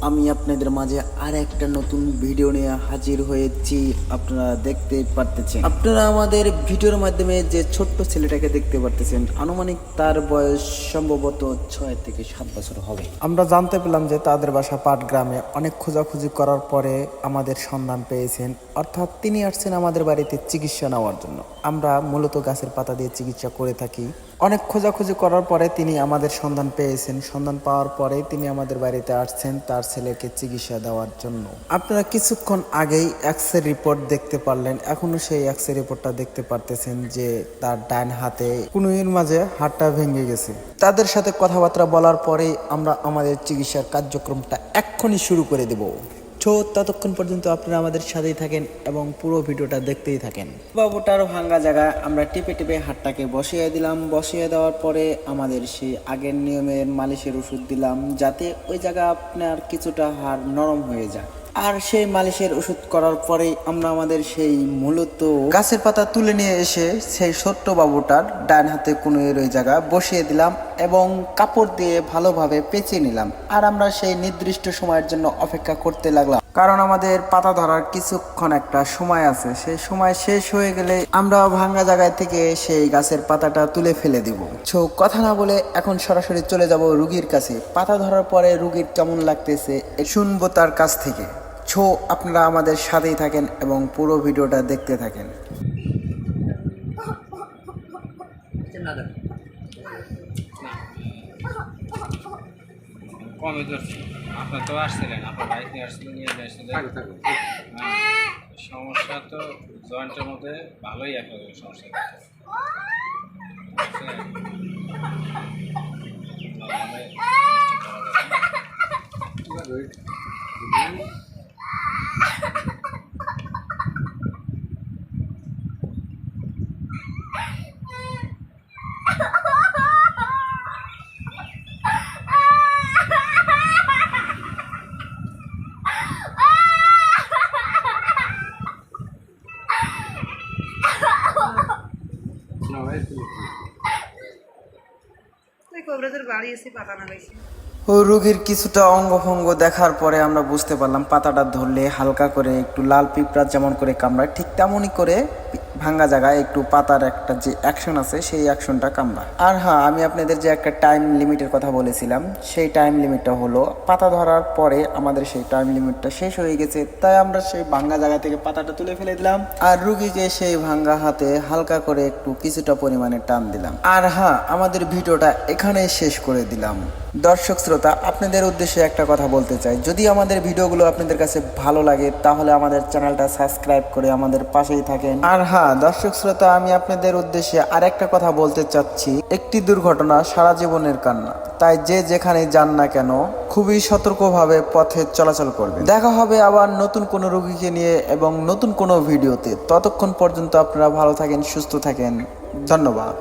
আমি আপনাদের মাঝে আর একটা নতুন ভিডিও নিয়ে হাজির হয়েছি। আপনারা দেখতে পারতেছেন। আপনারা আমাদের ভিডিওর মাধ্যমে যে ছোট্ট ছেলেটাকে দেখতে পারতেছেন, আনুমানিক তার বয়স সম্ভবত ছয় থেকে সাত বছর হবে। আমরা জানতে পেলাম যে তাদের বাসা পাটগ্রামে। অনেক খোঁজাখুঁজি করার পরে আমাদের সন্ধান পেয়েছেন। অর্থাৎ তিনি আসছেন আমাদের বাড়িতে চিকিৎসা নেওয়ার জন্য। আমরা মূলত গাছের পাতা দিয়ে চিকিৎসা করে থাকি। অনেক খোঁজাখুঁজি করার পরে তিনি আমাদের সন্ধান পেয়েছেন। সন্ধান পাওয়ার পরে তিনি আমাদের বাড়িতে আসছেন। তার ছেলেকে চিকিৎসা দেওয়ার জন্য। আপনারা কিছুক্ষণ আগেই এক্সরে রিপোর্ট দেখতে পারলেন। এখনও সেই এক্সরে রিপোর্টটা দেখতে পারতেছেন যে তার ডান হাতে কুনুয়ের মাঝে হাতটা ভেঙে গেছে। তাদের সাথে কথাবার্তা বলার পরেই আমরা আমাদের চিকিৎসার কার্যক্রমটা এক্ষুনি শুরু করে দেব। তো ততক্ষণ পর্যন্ত আপনারা আমাদের সাথেই থাকেন এবং পুরো ভিডিওটা দেখতেই থাকেন। বাবুটার ভাঙ্গা জায়গা আমরা টিপে টিপে হাতটাকে বসিয়ে দিলাম। বসিয়ে দেওয়ার পরে আমাদের সেই আগের নিয়মের মালিশের ওষুধ দিলাম যাতে ওই জায়গা আপনার কিছুটা হাড় নরম হয়ে যায়। আর সেই মালিশের ওষুধ করার পরে আমরা আমাদের সেই মূলত গাছের পাতা তুলে নিয়ে এসে সেই ছোট্ট বাবুটার ডান হাতে কোনো ওই জায়গা বসিয়ে দিলাম এবং কাপড় দিয়ে ভালোভাবে পেঁচিয়ে নিলাম। আর আমরা সেই নির্দিষ্ট সময়ের জন্য অপেক্ষা করতে লাগলাম। কারণ আমাদের পাতা ধরার কিছুক্ষণ একটা সময় আছে। সেই সময় শেষ হয়ে গেলে আমরা ভাঙ্গা জায়গায় থেকে সেই গাছের পাতাটা তুলে ফেলে দিব। ছো, কথা না বলে এখন সরাসরি চলে যাব রুগীর কাছে। পাতা ধরার পরে রুগীর কেমন লাগতেছে, শুনব তার কাছ থেকে। ছো আপনারা আমাদের সাথেই থাকেন এবং পুরো ভিডিওটা দেখতে থাকেন তো আপনার সমস্যা তো জয়েন্টের মধ্যে ভালোই একটা সমস্যা। বুঝছেন? ভালোভাবে চেষ্টা করা যাবে। ওই কবরাজের বাড়ি এসে পাতা লাগাইছে ও রোগীর কিছুটা অঙ্গভঙ্গ দেখার পরে আমরা বুঝতে পারলাম পাতাটা ধরলে হালকা করে একটু লাল পিঁপড়া যেমন করে কামড়ায় ঠিক তেমনই করে ভাঙ্গা জায়গায় একটু পাতার একটা যে অ্যাকশন আছে, সেই অ্যাকশনটা কামড়ায় আর হ্যাঁ আমি আপনাদের যে একটা টাইম লিমিটের কথা বলেছিলাম, সেই টাইম লিমিটটা হলো পাতা ধরার পরে আমাদের সেই টাইম লিমিটটা শেষ হয়ে গেছে। তাই আমরা সেই ভাঙ্গা জায়গা থেকে পাতাটা তুলে ফেলে দিলাম। আর রুগীকে সেই ভাঙ্গা হাতে হালকা করে একটু কিছুটা পরিমাণে টান দিলাম। আর হ্যাঁ আমাদের ভিডিওটা এখানেই শেষ করে দিলাম। দর্শক শ্রোতা, আপনাদের উদ্দেশ্যে একটা কথা বলতে চাই। যদি আমাদের ভিডিওগুলো আপনাদের কাছে ভালো লাগে, তাহলে আমাদের চ্যানেলটা সাবস্ক্রাইব করে আমাদের পাশেই থাকেন। আর হ্যাঁ দর্শক শ্রোতা, আমি আপনাদের উদ্দেশ্যে আরেকটা কথা বলতে চাচ্ছি। একটি দুর্ঘটনা সারা জীবনের কান্না। তাই যে যেখানে যান না কেন, খুবই সতর্কভাবে পথে চলাচল করবে দেখা হবে আবার নতুন কোনো রোগীকে নিয়ে এবং নতুন কোনো ভিডিওতে। ততক্ষণ পর্যন্ত আপনারা ভালো থাকেন, সুস্থ থাকেন। ধন্যবাদ।